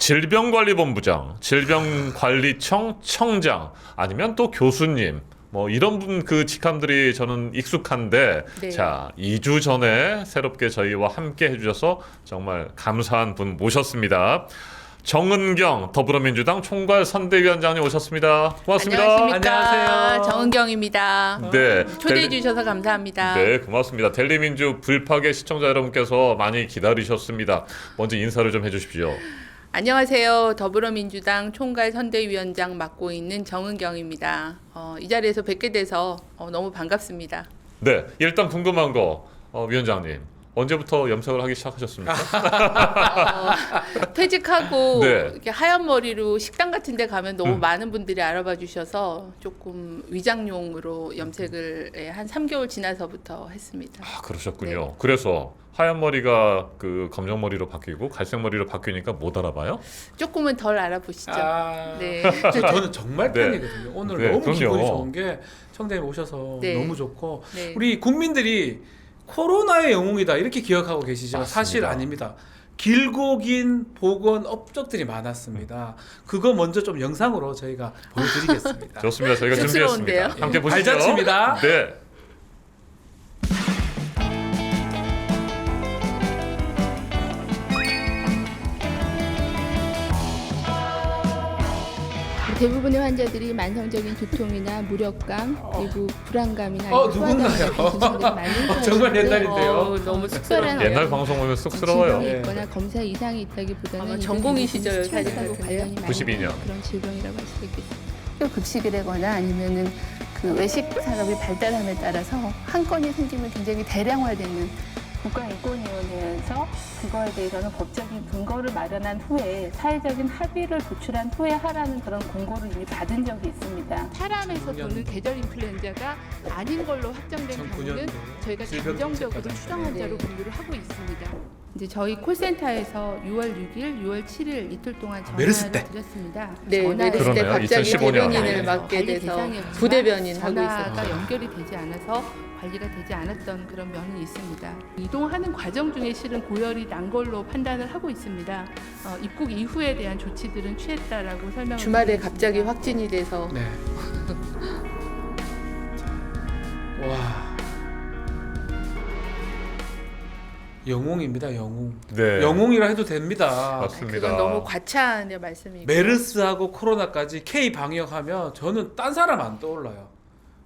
질병관리본부장, 질병관리청 청장, 아니면 또 교수님. 뭐 이런 분 그 직함들이 저는 익숙한데 네. 자 2주 전에 새롭게 저희와 함께 해주셔서 정말 감사한 분 모셨습니다. 정은경 더불어민주당 총괄 선대위원장님 오셨습니다. 고맙습니다. 안녕하십니까. 안녕하세요. 정은경입니다. 네, 초대해 델리- 주셔서 감사합니다. 네, 고맙습니다. 델리민주 불파계 시청자 여러분께서 많이 기다리셨습니다. 먼저 인사를 좀 해주십시오. 안녕하세요. 더불어민주당 총괄 선대위원장 맡고 있는 정은경입니다. 어, 이 자리에서 뵙게 돼서 어, 너무 반갑습니다. 네, 일단 궁금한 거 어, 위원장님 언제부터 염색을 하기 시작하셨습니까? 어, 퇴직하고 네. 이렇게 하얀 머리로 식당 같은 데 가면 너무 음. 많은 분들이 알아봐 주셔서 조금 위장용으로 염색을 예, 한 3개월 지나서부터 했습니다. 아 그러셨군요. 네. 그래서 하얀 머리가 그 검정 머리로 바뀌고 갈색 머리로 바뀌니까 못 알아봐요? 조금은 덜 알아보시죠. 아, 네. 저는 정말 네. 팬이거든요. 오늘 네, 너무 그럼요. 기분이 좋은 게 청대님 오셔서 네. 너무 좋고 네. 우리 국민들이 코로나의 영웅이다 이렇게 기억하고 계시지만 맞습니다. 사실 아닙니다. 길고 긴 보건 업적들이 많았습니다. 그거 먼저 좀 영상으로 저희가 보여드리겠습니다. 좋습니다. 저희가 쑥스러운데요? 준비했습니다. 함께 보시죠. 발자취입니다. 네. 대부분의 환자들이 만성적인 두통이나 무력감 그리고 불안감이나 어, 누군가요? 같은 증상들이 많은 어, 정말 옛날인데요. 어, 너무 쑥스러워요. 옛날 방송 보면 쑥스러워요. 네. 있거나 검사 이상이 있다기보다는 아마 전공이시죠, 스트레스하고 사진 같은데요? 관련이 많은 92 년. 그런 질병이라고 할 수 있겠습니다. 급식을 하거나 아니면은 그 외식 산업이 발달함에 따라서 한 건이 생기면 굉장히 대량화되는 국가인권위원회에서 그거에 대해서는 법적인 근거를 마련한 후에 사회적인 합의를 도출한 후에 하라는 그런 공고를 이미 받은 적이 있습니다. 사람에서 도는 계절 인플루엔자가 아닌 걸로 확정된 경우는 저희가 잠정적으로 추정 환자로 네. 분류를 하고 있습니다. 이제 저희 콜센터에서 6월 6일, 6월 7일 이틀 동안 메르스 전화를 때. 드렸습니다. 네, 메르스 때 그러네요. 갑자기 2015 년. 대변인을 네. 맡게 관리 돼서 대상이었지만 부대변인 하고 전화가 있었죠. 연결이 되지 않아서 관리가 되지 않았던 그런 면이 있습니다. 이동하는 과정 중에 실은 고열이 난 걸로 판단을 하고 있습니다. 어, 입국 이후에 대한 조치들은 취했다라고 설명을 주말에 드리겠습니다. 갑자기 확진이 돼서 네. 와. 영웅입니다, 영웅. 네. 영웅이라 해도 됩니다. 맞습니다. 그건 너무 과찬 말씀이고 메르스하고 코로나까지 K 방역하면 저는 딴 사람 안 떠올라요.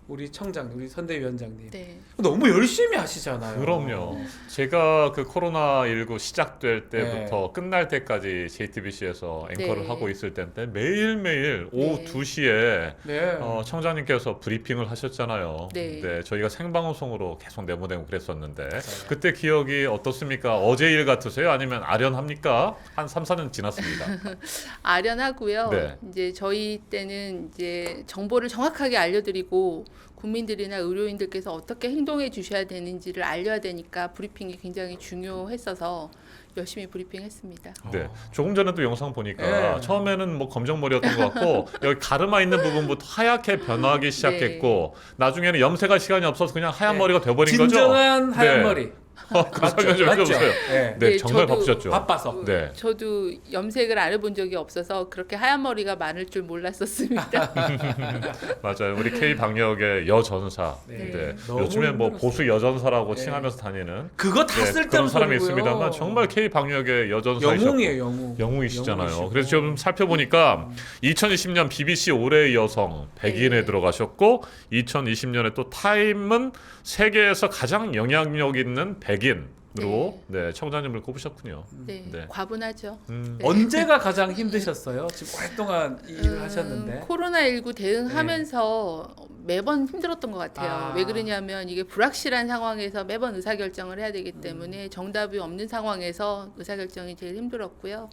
우리 청장, 우리 선대위원장님 네. 너무 열심히 하시잖아요. 그럼요. 제가 그 코로나 19 시작될 때부터 네. 끝날 때까지 JTBC에서 앵커를 네. 하고 있을 때인데 매일 매일 오후 네. 2시에 네. 어, 청장님께서 브리핑을 하셨잖아요. 네. 저희가 생방송으로 계속 내보내고 그랬었는데 그때 기억이 어떻습니까? 어제 일 같으세요? 아니면 아련합니까? 한 3, 4년 지났습니다. 아련하고요. 네. 이제 저희 때는 이제 정보를 정확하게 알려드리고 국민들이나 의료인들께서 어떻게 행동해 주셔야 되는지를 알려야 되니까 브리핑이 굉장히 중요했어서 열심히 브리핑했습니다. 네. 조금 전에도 영상 보니까 네. 처음에는 뭐 검정 머리였던 것 같고 여기 가르마 있는 부분부터 하얗게 변하기 시작했고 나중에는 염색할 시간이 없어서 그냥 하얀 네. 머리가 돼버린 거죠. 진정한 하얀 네. 머리. 그 설명 좀 맞죠? 해주세요. 네. 네, 네, 정말 저도 바쁘셨죠. 바빠서. 네. 저도 염색을 안 해본 적이 없어서 그렇게 하얀 머리가 많을 줄 몰랐었습니다. 맞아요. 우리 K 방역의 여전사. 네. 네. 너무 요즘에 뭐 힘들었어요. 보수 여전사라고 네. 칭하면서 다니는 그거 다 네, 쓸데없는 그런 사람이 소리고요. 있습니다만 정말 K 방역의 여전사이셨고 영웅이에요, 영웅. 영웅이시잖아요. 영웅이시고. 그래서 지금 살펴보니까 2020년 BBC 올해의 여성 100인에 네. 들어가셨고 2020년에 또 타임은 세계에서 가장 영향력 있는 100인으로 네. 청장님을 꼽으셨군요. 네, 네. 과분하죠. 음, 네. 언제가 가장 힘드셨어요? 지금 오랫동안 이 일을 음, 하셨는데. 코로나 19 대응하면서 매번 힘들었던 것 같아요. 아. 왜 그러냐면 이게 불확실한 상황에서 매번 의사결정을 해야 되기 음. 때문에 정답이 없는 상황에서 의사결정이 제일 힘들었고요.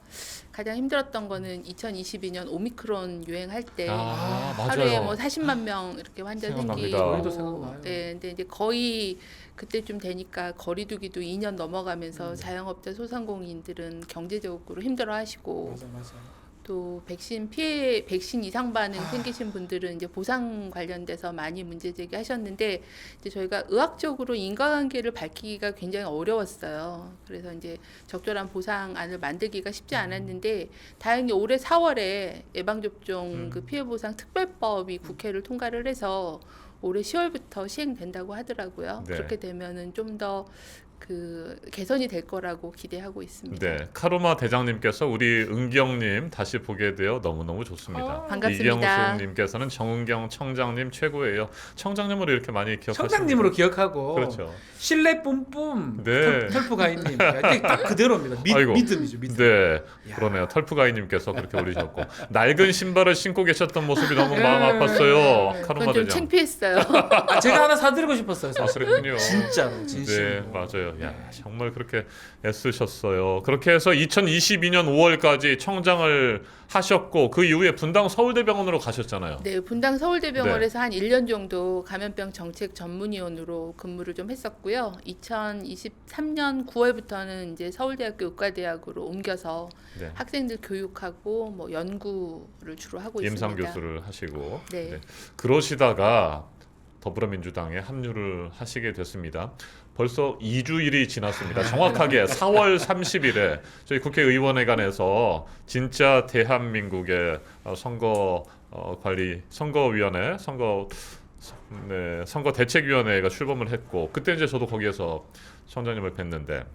가장 힘들었던 거는 2022년 오미크론 유행할 때 아, 맞아요. 하루에 뭐 40만 명 이렇게 환자 생각납니다. 생기고. 네, 근데 이제 거의 그때쯤 되니까 거리두기도 2년 음. 넘어가면서 자영업자 소상공인들은 경제적으로 힘들어하시고 맞아, 맞아. 또또 백신 피해 백신 이상 반응 생기신 분들은 이제 보상 관련돼서 많이 문제 제기하셨는데 이제 저희가 의학적으로 인과관계를 밝히기가 굉장히 어려웠어요. 그래서 이제 적절한 보상안을 만들기가 쉽지 않았는데 다행히 올해 4월에 예방접종 음. 그 피해 보상 특별법이 국회를 통과를 해서 올해 10월부터 시행된다고 하더라고요. 네. 그렇게 되면은 좀 더 그 개선이 될 거라고 기대하고 있습니다. 네, 카로마 대장님께서 우리 은경님 다시 보게 되어 너무 너무 좋습니다. 어, 반갑습니다. 이경수님께서는 정은경 청장님 최고예요. 청장님으로 이렇게 많이 기억하시죠? 청장님으로 기억하고 그렇죠. 신뢰 뿜뿜 네. 털 프 가인님 이게 딱 그대로입니다. 믿, 아이고. 믿음이죠 믿음. 네, 야. 그러네요. 털프가이님께서 그렇게 올리셨고 낡은 신발을 신고 계셨던 모습이 너무 네. 마음 아팠어요. 카로마 그건 좀 대장. 창피했어요. 아, 제가 하나 사드리고 싶었어요. 아 사실. 그랬군요. 진짜로 진심. 네, 맞아요. 야, 정말 그렇게 애쓰셨어요. 그렇게 해서 2022년 5월까지 청장을 하셨고 그 이후에 분당 서울대병원으로 가셨잖아요. 네, 분당 서울대병원에서 한 1년 정도 감염병 정책 전문위원으로 근무를 좀 했었고요. 2023년 9월부터는 이제 서울대학교 의과대학으로 옮겨서 네. 학생들 교육하고 뭐 연구를 주로 하고 임상 있습니다. 교수를 하시고 네. 그러시다가 더불어민주당에 합류를 하시게 됐습니다. 벌써 2주일이 지났습니다. 정확하게 4월 30일에 저희 국회의원회관에서 진짜 대한민국의 어, 선거 어, 관리 선거위원회 선거 네, 선거 대책위원회가 출범을 했고 그때 이제 저도 거기에서 청장님을 뵀는데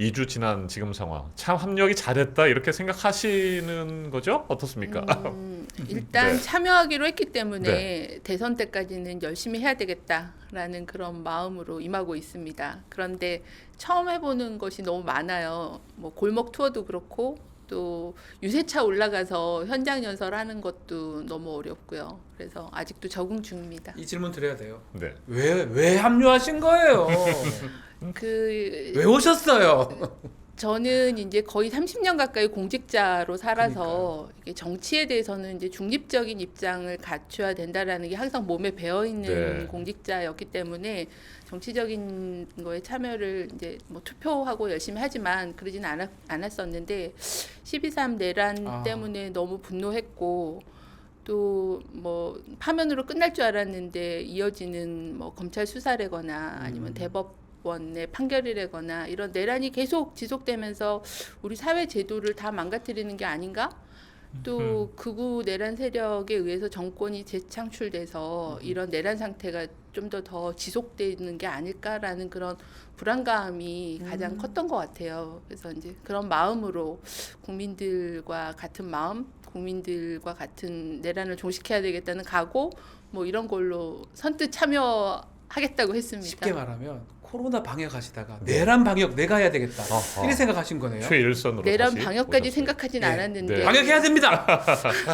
2주 지난 지금 상황 참 합력이 잘했다 이렇게 생각하시는 거죠? 어떻습니까? 음, 일단 네. 참여하기로 했기 때문에 대선 때까지는 열심히 해야 되겠다라는 그런 마음으로 임하고 있습니다. 그런데 처음 해보는 것이 너무 많아요. 뭐 골목 투어도 그렇고 또 유세차 올라가서 현장 연설하는 것도 너무 어렵고요. 그래서 아직도 적응 중입니다. 이 질문 드려야 돼요. 네. 왜 왜 합류하신 거예요? 그 왜 오셨어요? 저는 이제 거의 30년 가까이 공직자로 살아서 정치에 대해서는 이제 중립적인 입장을 갖춰야 된다라는 게 항상 몸에 배어 있는 네. 공직자였기 때문에 정치적인 거에 참여를 이제 뭐 투표하고 열심히 하지만 그러진 않았, 않았었는데 12.3 내란 아. 때문에 너무 분노했고 또 뭐 파면으로 끝날 줄 알았는데 이어지는 뭐 검찰 수사라거나 아니면 음. 대법 원의 판결이라거나 이런 내란이 계속 지속되면서 우리 사회 제도를 다 망가뜨리는 게 아닌가? 또 극우 내란 세력에 의해서 정권이 재창출돼서 이런 내란 상태가 좀 더더 지속되는 게 아닐까라는 그런 불안감이 가장 컸던 것 같아요. 그래서 이제 그런 마음으로 국민들과 같은 마음, 국민들과 같은 내란을 종식해야 되겠다는 각오, 뭐 이런 걸로 선뜻 참여하겠다고 했습니다. 쉽게 말하면 코로나 방역 하시다가 네. 내란 방역 내가 해야 되겠다. 아하. 이렇게 생각하신 거네요. 최일선으로 내란 다시 방역까지 오셨어요. 생각하진 네. 않았는데 네. 방역해야 됩니다.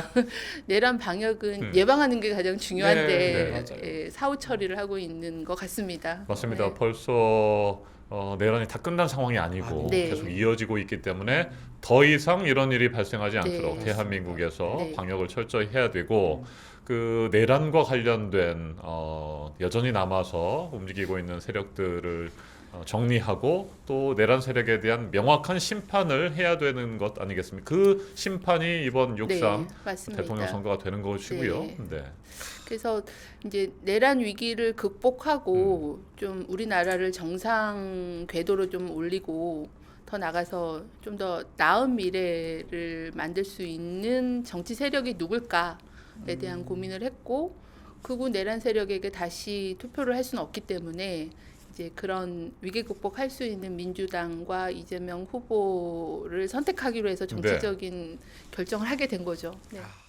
내란 방역은 음. 예방하는 게 가장 중요한데 네, 네, 맞아요. 예, 사후 처리를 하고 있는 것 같습니다. 맞습니다. 네. 벌써 어, 내란이 다 끝난 상황이 아니고 네. 계속 이어지고 있기 때문에 더 이상 이런 일이 발생하지 않도록 네. 대한민국에서 네. 방역을 철저히 해야 되고 그 내란과 관련된 어, 여전히 남아서 움직이고 있는 세력들을 어, 정리하고 또 내란 세력에 대한 명확한 심판을 해야 되는 것 아니겠습니까? 그 심판이 이번 6.3 네. 대통령 선거가 되는 것이고요. 네. 네. 그래서 이제 내란 위기를 극복하고 음. 좀 우리나라를 정상 궤도로 좀 올리고 더 나가서 좀 더 나은 미래를 만들 수 있는 정치 세력이 누굴까에 음. 대한 고민을 했고 극우 내란 세력에게 다시 투표를 할 수는 없기 때문에 이제 그런 위기 극복할 수 있는 민주당과 이재명 후보를 선택하기로 해서 정치적인 결정을 하게 된 거죠. 네. 아,